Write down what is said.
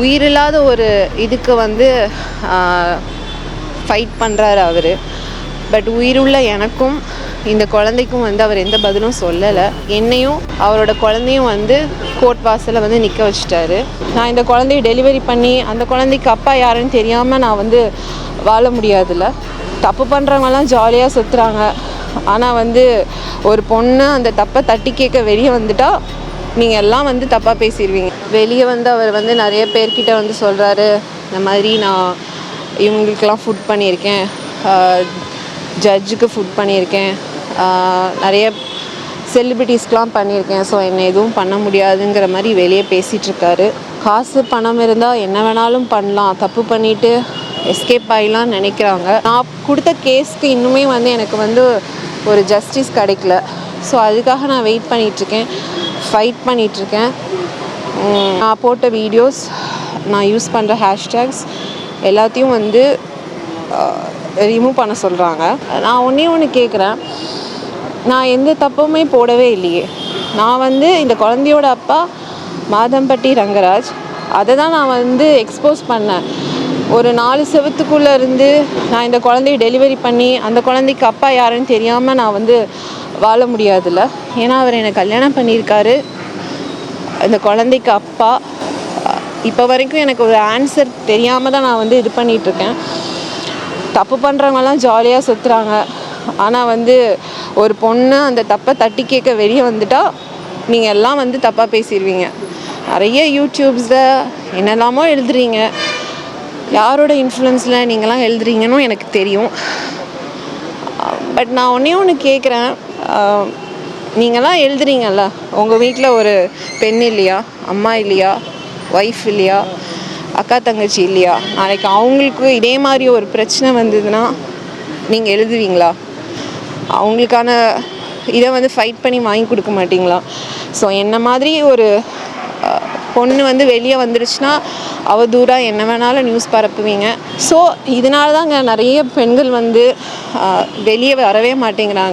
உயிரில்லாத ஒரு இதுக்கு வந்து ஃபைட் பண்ணுறாரு அவர். பட் உயிருள்ள எனக்கும் இந்த குழந்தைக்கும் வந்து அவர் எந்த பதிலும் சொல்லலை. என்னையும் அவரோட குழந்தையும் வந்து கோர்ட் வாசலில் வந்து நிற்க வச்சுட்டாரு. நான் இந்த குழந்தைய டெலிவரி பண்ணி அந்த குழந்தைக்கு அப்பா யாருன்னு தெரியாமல் நான் வந்து வாழ முடியாதுல்ல. தப்பு பண்ணுறவங்கலாம் ஜாலியாக சுற்றுறாங்க ஆனால் வந்து ஒரு பொண்ணு அந்த தப்பை தட்டி கேட்க வெளியே வந்துட்டால் நீங்கள் எல்லாம் வந்து தப்பாக பேசிடுவீங்க வெளியே வந்து அவர் வந்து நிறைய பேர்கிட்ட வந்து சொல்கிறாரு இந்த மாதிரி நான் இவங்களுக்கெல்லாம் ஃபுட் பண்ணியிருக்கேன் ஜட்ஜுக்கு ஃபுட் பண்ணியிருக்கேன் நிறைய செலிபிரிட்டிஸ்க்கெலாம் பண்ணியிருக்கேன் ஸோ என்னை எதுவும் பண்ண முடியாதுங்கிற மாதிரி வெளியே பேசிகிட்ருக்காரு காசு பணம் இருந்தால் என்ன வேணாலும் பண்ணலாம் தப்பு பண்ணிவிட்டு எஸ்கேப் ஆகிலாம் நினைக்கிறாங்க. நான் கொடுத்த கேஸ்க்கு இன்னுமே வந்து எனக்கு வந்து ஒரு ஜஸ்டிஸ் கிடைக்கல. ஸோ அதுக்காக நான் வெயிட் பண்ணிகிட்ருக்கேன் ஃபைட் பண்ணிகிட்ருக்கேன் நான் போட்ட வீடியோஸ் நான் யூஸ் பண்ணுற ஹேஷ்டேக்ஸ் எல்லாத்தையும் வந்து ரிமூவ் பண்ண சொல்கிறாங்க நான் ஒன்றே ஒன்று கேட்குறேன் நான் எந்த தப்புமே போடவே இல்லையே. நான் வந்து இந்த குழந்தையோட அப்பா மாதம்பட்டி ரங்கராஜ். அதை தான் நான் வந்து எக்ஸ்போஸ் பண்ணேன். ஒரு நாலு செவத்துக்குள்ளே இருந்து நான் இந்த குழந்தைய டெலிவரி பண்ணி அந்த குழந்தைக்கு அப்பா யாருன்னு தெரியாமல் நான் வந்து வாழ முடியாதுல்ல. ஏன்னா அவர் என்னை கல்யாணம் பண்ணியிருக்காரு. அந்த குழந்தைக்கு அப்பா. இப்போ வரைக்கும் எனக்கு ஒரு ஆன்சர் தெரியாமல் தான் நான் வந்து இது பண்ணிகிட்ருக்கேன் தப்பு பண்ணுறவங்கலாம் ஜாலியாக சுற்றுறாங்க ஆனால் வந்து ஒரு பொண்ணு அந்த தப்பை தட்டி கேட்க வெளியே வந்துட்டால் நீங்கள் எல்லாம் வந்து தப்பாக பேசிடுவீங்க நிறைய யூடியூப்ஸில் என்னெல்லாமோ எழுதுறீங்க. யாரோட இன்ஃப்ளூயன்ஸில் நீங்களாம் எழுதுறீங்கன்னு எனக்கு தெரியும். பட் நான் ஒன்றே ஒன்று கேட்குறேன் நீங்களாம் எழுதுறீங்கல்ல? உங்கள் வீட்டில் ஒரு பெண் இல்லையா? அம்மா இல்லையா? ஒய்ஃப் இல்லையா? அக்கா தங்கச்சி இல்லையா? நாளைக்கு அவங்களுக்கு இதே மாதிரி ஒரு பிரச்சனை வந்ததுன்னா நீங்கள் எழுதுவீங்களா? அவங்களுக்கான இதை வந்து ஃபைட் பண்ணி வாங்கி கொடுக்க மாட்டிங்களா? ஸோ என்ன மாதிரி ஒரு பொண்ணு வந்து வெளியே வந்துருச்சுன்னா அவதூறாக என்ன வேணாலும் நியூஸ் பரப்புவீங்க. ஸோ இதனால தாங்க நிறைய பெண்கள் வந்து வெளியே வரவே மாட்டேங்கிறாங்க.